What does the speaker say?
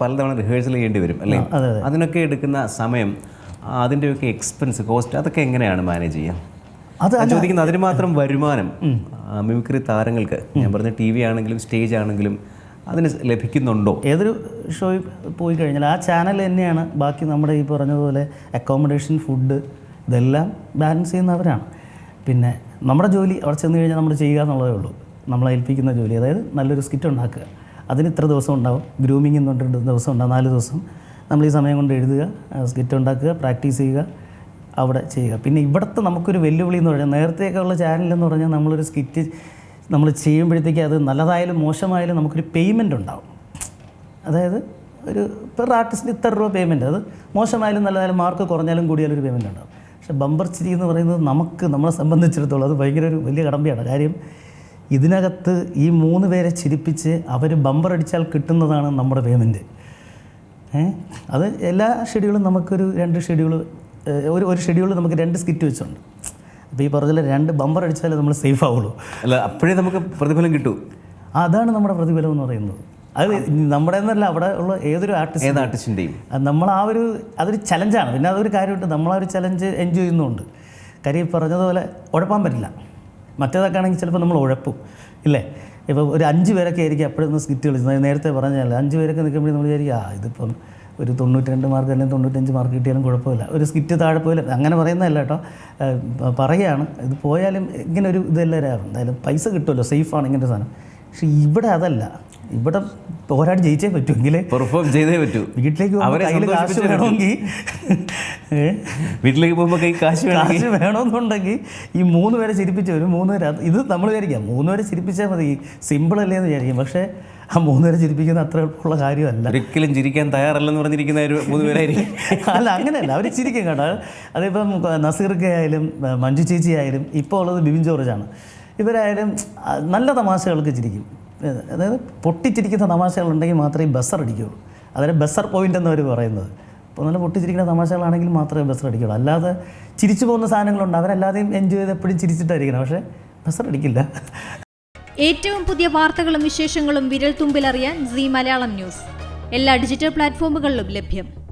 പലതവണ റിഹേഴ്സൽ ചെയ്യേണ്ടി വരും അല്ലേ അതെ, അതെ. അതിനൊക്കെ എടുക്കുന്ന സമയം അതിന്റെയൊക്കെ എക്സ്പെൻസ് കോസ്റ്റ് അതൊക്കെ എങ്ങനെയാണ് മാനേജ് ചെയ്യുക അത് ചോദിക്കുന്ന ചോദിക്കുന്നത് അതിന് മാത്രം വരുമാനം മിമിക്രി താരങ്ങൾക്ക്. ഞാൻ പറഞ്ഞ ടി വി ആണെങ്കിലും സ്റ്റേജ് ആണെങ്കിലും അതിന് ലഭിക്കുന്നുണ്ടോ? ഏതൊരു ഷോ പോയി കഴിഞ്ഞാൽ ആ ചാനൽ തന്നെയാണ്. ബാക്കി നമ്മുടെ ഈ പറഞ്ഞതുപോലെ അക്കോമഡേഷൻ ഫുഡ് ഇതെല്ലാം ബാലൻസ് ചെയ്യുന്നവരാണ്. പിന്നെ നമ്മുടെ ജോലി അവിടെ ചെന്ന് കഴിഞ്ഞാൽ നമ്മൾ ചെയ്യുക എന്നുള്ളതേ ഉള്ളൂ. നമ്മളെ ഏൽപ്പിക്കുന്ന ജോലി. അതായത് നല്ലൊരു സ്കിറ്റ് ഉണ്ടാക്കുക. അതിന് ഇത്ര ദിവസം ഉണ്ടാവും. ഗ്രൂമിംഗ് എന്ന് പറഞ്ഞിട്ട് ദിവസം ഉണ്ടാവും. നാല് ദിവസം. നമ്മൾ ഈ സമയം കൊണ്ട് എഴുതുക സ്കിറ്റ് ഉണ്ടാക്കുക പ്രാക്ടീസ് ചെയ്യുക അവിടെ ചെയ്യുക. പിന്നെ ഇവിടുത്തെ നമുക്കൊരു വെല്ലുവിളി എന്ന് പറഞ്ഞാൽ നേരത്തെയൊക്കെ ഉള്ള ചാനലെന്ന് പറഞ്ഞാൽ നമ്മളൊരു സ്കിറ്റ് നമ്മൾ ചെയ്യുമ്പോഴത്തേക്ക് അത് നല്ലതായാലും മോശമായാലും നമുക്കൊരു പേയ്മെന്റ് ഉണ്ടാവും. അതായത് ഒരു പെർ ആർട്ടിസ്റ്റിന് ഇത്ര രൂപ പേയ്മെന്റ് അത് മോശമായാലും നല്ലതായാലും മാർക്ക് കുറഞ്ഞാലും കൂടിയാലും ഒരു പേയ്മെന്റ് ഉണ്ടാവും. പക്ഷേ ബമ്പർ ചിരി എന്ന് പറയുന്നത് നമുക്ക് നമ്മളെ സംബന്ധിച്ചിടത്തോളം അത് ഭയങ്കര ഒരു വലിയ കടമ്പയാണ്. കാര്യം ഇതിനകത്ത് ഈ മൂന്ന് പേരെ ചിരിപ്പിച്ച് അവർ ബമ്പർ അടിച്ചാൽ കിട്ടുന്നതാണ് നമ്മുടെ പേയ്മെന്റ് അത് എല്ലാ ഷെഡ്യൂളും നമുക്കൊരു രണ്ട് ഷെഡ്യൂൾ ഒരു ഒരു ഷെഡ്യൂൾ നമുക്ക് രണ്ട് സ്കിറ്റ് വെച്ചുണ്ട്. അപ്പോൾ ഈ പറഞ്ഞ രണ്ട് ബമ്പർ അടിച്ചാലേ നമ്മൾ സേഫ് ആവുള്ളൂ. അല്ല അപ്പോഴേ നമുക്ക് പ്രതിഫലം കിട്ടൂ. അതാണ് നമ്മുടെ പ്രതിഫലം എന്ന് പറയുന്നത്. അത് നമ്മുടെ എന്നല്ല അവിടെ ഉള്ള ഏതൊരു ആർട്ടിസ്റ്റ് ഏത് ആർട്ടിസ്റ്റിന്റെയും നമ്മൾ ആ ഒരു അതൊരു ചലഞ്ചാണ് പിന്നെ അതൊരു കാര്യമുണ്ട്. നമ്മളാ ഒരു ചലഞ്ച് എൻജോയ് ചെയ്യുന്നുണ്ട്. കാര്യം ഈ പറഞ്ഞതുപോലെ ഉഴപ്പാൻ പറ്റില്ല. മറ്റേതൊക്കെ ആണെങ്കിൽ ചിലപ്പോൾ നമ്മൾ ഉഴപ്പും. ഇല്ലേ? ഇപ്പോൾ ഒരു അഞ്ച് പേരൊക്കെ ആയിരിക്കും എപ്പോഴൊന്നും സ്കിറ്റ് കളിച്ചത് നേരത്തെ പറഞ്ഞാൽ അഞ്ച് പേരൊക്കെ നിൽക്കുമ്പോൾ നമ്മൾ വിചാരിക്കും ആ ഇതിപ്പം ഒരു തൊണ്ണൂറ്റി രണ്ട് മാർക്ക് അല്ലെങ്കിൽ തൊണ്ണൂറ്റഞ്ച് മാർക്ക് കിട്ടിയാലും കുഴപ്പമില്ല. ഒരു സ്കിറ്റ് താഴെ പോയാലും അങ്ങനെ പറയുന്നതല്ല കേട്ടോ. പറയുകയാണ്. ഇത് പോയാലും ഇങ്ങനെ ഒരു ഇതെല്ലാവരും എന്തായാലും പൈസ കിട്ടുമല്ലോ സേഫാണ് ഇങ്ങനത്തെ സാധനം. പക്ഷേ ഇവിടെ അതല്ല. ഇവിടെ പോരാടി ജയിച്ചേ പറ്റുമെങ്കിൽ പെർഫോം ചെയ്തേ പറ്റൂ. വീട്ടിലേക്ക് അവരെ കയ്യിൽ കാശ് വേണമെങ്കിൽ വീട്ടിലേക്ക് പോകുമ്പോൾ കൈ കാശ് കാശ് വേണമെന്നുണ്ടെങ്കിൽ ഈ മൂന്ന് പേരെ ചിരിപ്പിച്ച ഒരു മൂന്ന് പേര് ഇത് നമ്മൾ വിചാരിക്കാം. മൂന്ന് പേരെ ചിരിപ്പിച്ചാൽ മതി. സിമ്പിൾ അല്ലേ എന്ന് വിചാരിക്കും. പക്ഷേ ആ മൂന്ന് പേരെ ചിരിപ്പിക്കുന്ന അത്ര എളുപ്പമുള്ള കാര്യമല്ല. ഒരിക്കലും ചിരിക്കാൻ തയ്യാറല്ലെന്ന് പറഞ്ഞിരിക്കുന്ന ഒരു മൂന്ന് പേരായിരിക്കും. അല്ല അങ്ങനെയല്ല. അവർ ചിരിക്കും കേട്ടോ. അതിപ്പം നസീർക്ക് ആയാലും മഞ്ജു ചേച്ചി ആയാലും ഇപ്പോൾ ഉള്ളത് ബിബിൻ ആണ്. ഇവരായാലും നല്ല തമാശകൾക്ക് ചിരിക്കും. അതായത് പൊട്ടിച്ചിരിക്കുന്ന തമാശകളുണ്ടെങ്കിൽ മാത്രമേ ബസർ അടിക്കുകയുള്ളൂ. അതായത് ബസർ പോയിന്റ് എന്നവർ പറയുന്നത്. അപ്പോൾ നല്ല പൊട്ടിച്ചിരിക്കുന്ന തമാശകളാണെങ്കിൽ മാത്രമേ ബസർ അടിക്കുകയുള്ളൂ. അല്ലാതെ ചിരിച്ചു പോകുന്ന സാധനങ്ങളുണ്ട്. അവരല്ലാതെയും എൻജോയ് ചെയ്ത് എപ്പോഴും ചിരിച്ചിട്ടായിരിക്കണം. പക്ഷേ ബസർ അടിക്കില്ല. ഏറ്റവും പുതിയ വാർത്തകളും വിശേഷങ്ങളും വിരൽ തുമ്പിലറിയാൻ സി മലയാളം ന്യൂസ്. എല്ലാ ഡിജിറ്റൽ പ്ലാറ്റ്ഫോമുകളിലും ലഭ്യം.